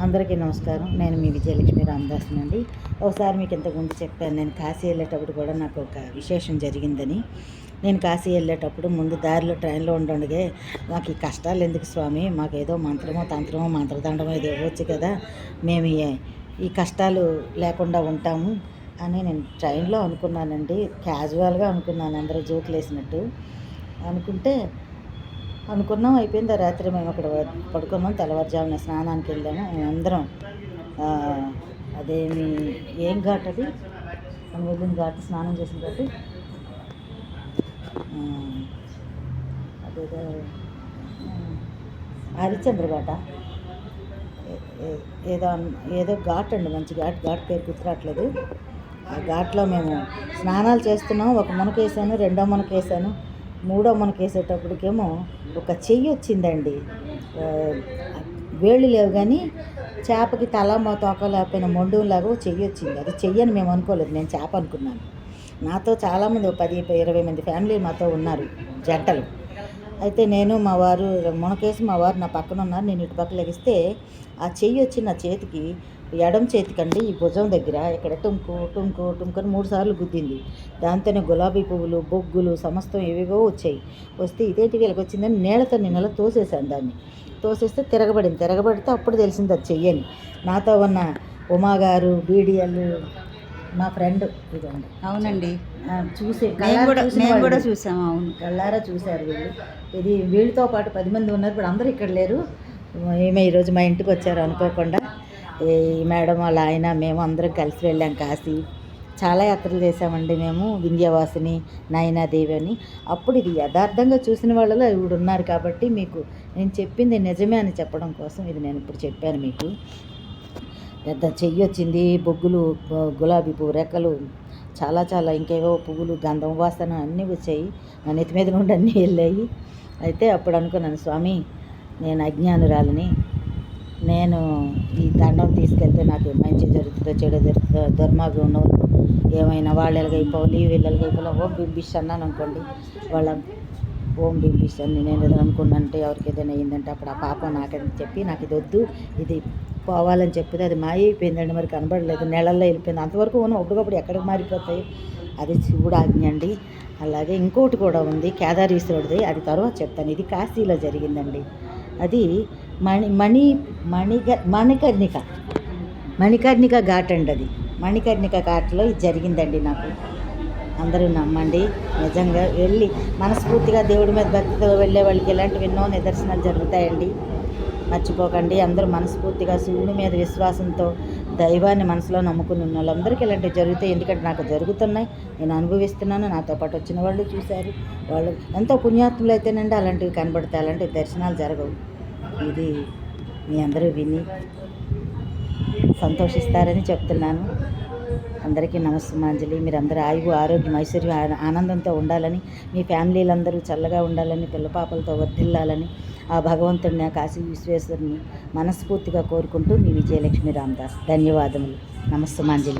అందరికీ నమస్కారం. నేను మీ విజయలక్ష్మి రామదాస్ అండి. ఒకసారి మీకు ఇంతకుముందు చెప్పాను నేను కాశీ వెళ్ళేటప్పుడు కూడా నాకు ఒక విశేషం జరిగిందని. నేను కాశీ వెళ్ళేటప్పుడు ముందు దారిలో ట్రైన్లో ఉండుండగే మాకు ఈ కష్టాలు ఎందుకు స్వామి? మాకు ఏదో మంత్రమో తంత్రమో మంత్రదండమో ఇది ఇవ్వచ్చు కదా. మేము ఈ- ఈ కష్టాలు లేకుండా ఉంటాము అని నేను ట్రైన్లో అనుకున్నానండి. క్యాజువల్గా అనుకున్నాను అందరూ జోకులు వేసినట్టు అనుకుంటే అనుకున్నాం అయిపోయింది. రాత్రి మేము అక్కడ పడుకున్నాం తెల్లవారుజామున స్నానానికి వెళ్ళాము. మేము అందరం అదేమి ఏం ఘాట్ అది? మనం వెళ్ళిన ఘాట్ స్నానం చేసిన ఘాటు. అదేదో హరిచంద్ర ఘాట ఏదో ఏదో ఘాట్ అండి మంచి ఘాట్. ఘాట్ పేరు గుర్తురాట్లేదు ఆ ఘాట్లో మేము స్నానాలు చేస్తున్నాం. ఒక మునకేసాను రెండో మునకేసాను. మూడో మనకేసేటప్పటికేమో ఒక చెయ్యి వచ్చిందండి. వేళ్ళు లేవు కానీ చేపకి తల మా తోక లేకపోయిన మొండులాగా చెయ్యి వచ్చింది. అది చెయ్యి అని మేము అనుకోలేదు. నేను చేప అనుకున్నాను. నాతో చాలామంది ఒక పది ఇరవై మంది ఫ్యామిలీ మాతో ఉన్నారు జంటలు. అయితే నేను మా వారు మునకేసి మా వారు నా పక్కన ఉన్నారు. నేను ఇటు పక్క లెగిస్తే ఆ చెయ్యి వచ్చి నా చేతికి ఎడం చేతికండి ఈ భుజం దగ్గర. ఇక్కడ టుంకు టుంకు టుంకు అని మూడు సార్లు గుద్దింది. దాంతోనే గులాబీ పువ్వులు బొగ్గులు సమస్తం ఏవేవో వచ్చాయి. వస్తే ఇదేంటి వీళ్ళకి వచ్చిందని నీళ్ళతో నేను అలా తోసేసాను దాన్ని. తోసేస్తే తిరగబడింది. తిరగబడితే అప్పుడు తెలిసింది అది చెయ్యని నాతో ఉన్న ఉమా గారు బీడిఎల్ మా ఫ్రెండ్ ఇదండి అవునండి. చూసి కూడా. చూసాము అవును. కళ్ళారా చూశారు వీళ్ళు. ఇది వీళ్ళతో పాటు పది మంది ఉన్నారు. ఇప్పుడు అందరూ ఇక్కడ లేరు. ఈమె ఈరోజు మా ఇంటికి వచ్చారు అనుకోకుండా. ఈ మేడం వాళ్ళ ఆయన మేము అందరం కలిసి వెళ్ళాం కాశీ. చాలా యాత్రలు చేసామండి మేము వింధ్యవాసిని నయనాదేవి అని. అప్పుడు ఇది యథార్థంగా చూసిన వాళ్ళలో ఇవిడు ఉన్నారు కాబట్టి మీకు నేను చెప్పింది నిజమే అని చెప్పడం కోసం ఇది నేను ఇప్పుడు చెప్పాను మీకు. పెద్ద చెయ్యి వచ్చింది బొగ్గులు గులాబీ పువ్వు రెక్కలు చాలా చాలా ఇంకేవో పువ్వులు గంధం వాసన అన్నీ వచ్చాయి. నా నెత్తి మీద నుండి అన్నీ వెళ్ళాయి. అయితే అప్పుడు అనుకున్నాను స్వామి నేను అజ్ఞానురాలని నేను ఈ దండం తీసుకెళ్తే నాకు మంచి జరుగుతుందో చెడు జరుగుతుందో దుర్మార్గం ఉన్నవాళ్ళు ఏమైనా వాళ్ళు ఎలాగైపోవాలి వీళ్ళు ఎలాగైపోవాలి ఓం బింబిష్ అన్నాను అనుకోండి. వాళ్ళ ఓం బింబిష్ అని నేను ఏదో అనుకున్నానంటే ఎవరికి ఏదైనా అయ్యిందంటే అప్పుడు ఆ పాపం నాకని చెప్పి నాకు ఇది వద్దు ఇది పోవాలని చెప్పితే అది మాయైపోయిందండి మరి కనబడలేదు నెలల్లో వెళ్ళిపోయింది. అంతవరకు ఉన్న అప్పటికప్పుడు ఎక్కడికి మారిపోతాయి? అది శివుడు ఆజ్ఞ అండి. అలాగే ఇంకోటి కూడా ఉంది కేదారీశ్వరుడిది అది తర్వాత చెప్తాను. ఇది కాశీలో జరిగిందండి. అది మణి మణి మణిగ మణికర్ణిక. మణికర్ణిక ఘాట్ అండి అది. మణికర్ణిక ఘాట్లో ఇది జరిగిందండి నాకు. అందరూ నమ్మండి. నిజంగా వెళ్ళి మనస్ఫూర్తిగా దేవుడి మీద భక్తితో వెళ్ళే వాళ్ళకి ఇలాంటివి ఎన్నో నిదర్శనాలు జరుగుతాయండి. మర్చిపోకండి. అందరూ మనస్ఫూర్తిగా శివుడి మీద విశ్వాసంతో దైవాన్ని మనసులో నమ్ముకుని ఉన్న వాళ్ళందరికీ ఇలాంటివి జరుగుతాయి. ఎందుకంటే నాకు జరుగుతున్నాయి. నేను అనుభవిస్తున్నాను. నాతో పాటు వచ్చిన వాళ్ళు చూశారు. వాళ్ళు ఎంతో పుణ్యాత్ములు అయితేనండి అలాంటివి కనబడతాయి. అలాంటివి దర్శనాలు జరగవు. ఇది మీ అందరూ విని సంతోషిస్తారని చెప్తున్నాను. అందరికీ నమస్తమాంజలి మీరందరూ ఆయువు ఆరోగ్యం ఐశ్వర్యం ఆనందంతో ఉండాలని మీ ఫ్యామిలీలందరూ చల్లగా ఉండాలని పిల్లపాపలతో వర్ధిల్లాలని ఆ భగవంతుడిని ఆ కాశీ విశ్వేశ్వరుని మనస్ఫూర్తిగా కోరుకుంటూ మీ విజయలక్ష్మి రామదాస్. ధన్యవాదములు. నమస్తమాంజలి